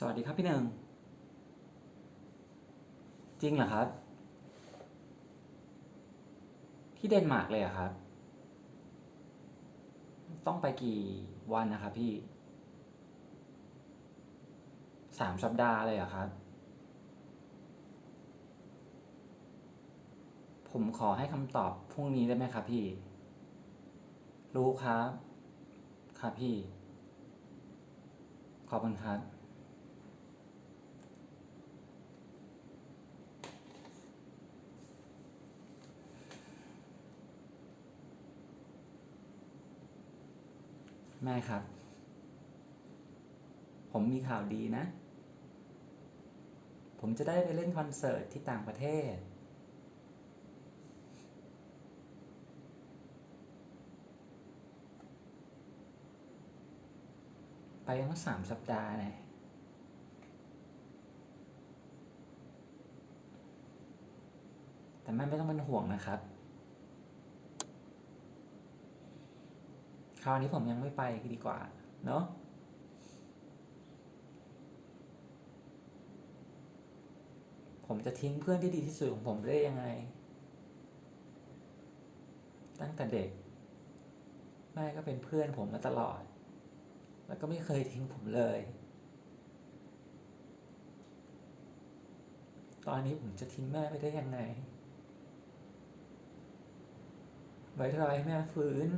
สวัสดีครับพี่หนึ่ง จริงเหรอครับ ที่เดนมาร์กเลยเหรอครับ ต้องไปกี่วันนะครับพี่สามสัปดาห์เลยเหรอครับ ผมขอให้คำตอบพรุ่งนี้ได้ไหมครับพี่ รู้ครับ ครับพี่ ขอบคุณครับ แม่ครับ ผมมีข่าวดีนะ ผมจะได้ไปเล่นคอนเสิร์ตที่ต่างประเทศ ไปตั้งสามสัปดาห์เนี่ยแต่แม่ไม่ต้องเป็นห่วงนะครับ ราวนี้ผมยังไม่ไปดีกว่า เนอะผมจะทิ้งเพื่อนที่ดีที่สุดของผมได้ยังไง ตั้งแต่เด็ก แม่ก็เป็นเพื่อนผมมาตลอด แล้วก็ไม่เคยทิ้งผมเลย ตอนนี้ผมจะทิ้งแม่ไปได้ยังไงไว้รอให้แม่ฟื้น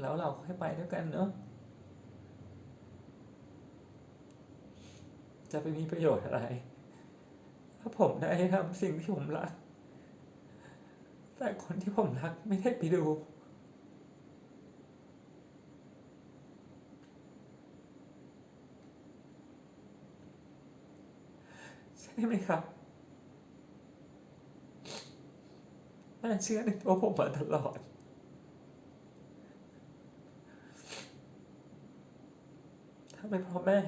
แล้วเราค่อยไปด้วยกันเนอะจะไปมีประโยชน์อะไร ถ้าผมได้ทำสิ่งที่ผมรัก แต่คนที่ผมรักไม่ได้ไปดูใช่ไหมครับแม่เชื่อในตัวผมมาตลอด ถ้าไม่เพราะแม่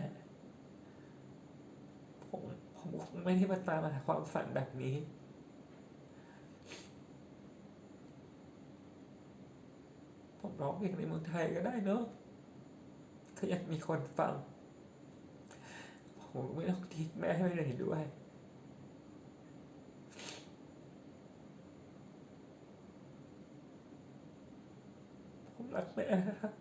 ผมผมคงไม่ได้มาตามหาความฝันแบบนี้ ผมร้องเพลงในเมืองไทยก็ได้เนอะถ้าอยากมีคนฟัง ผมไม่ต้องทิ้งแม่ไปไหนด้วยผมรักแม่นะครับ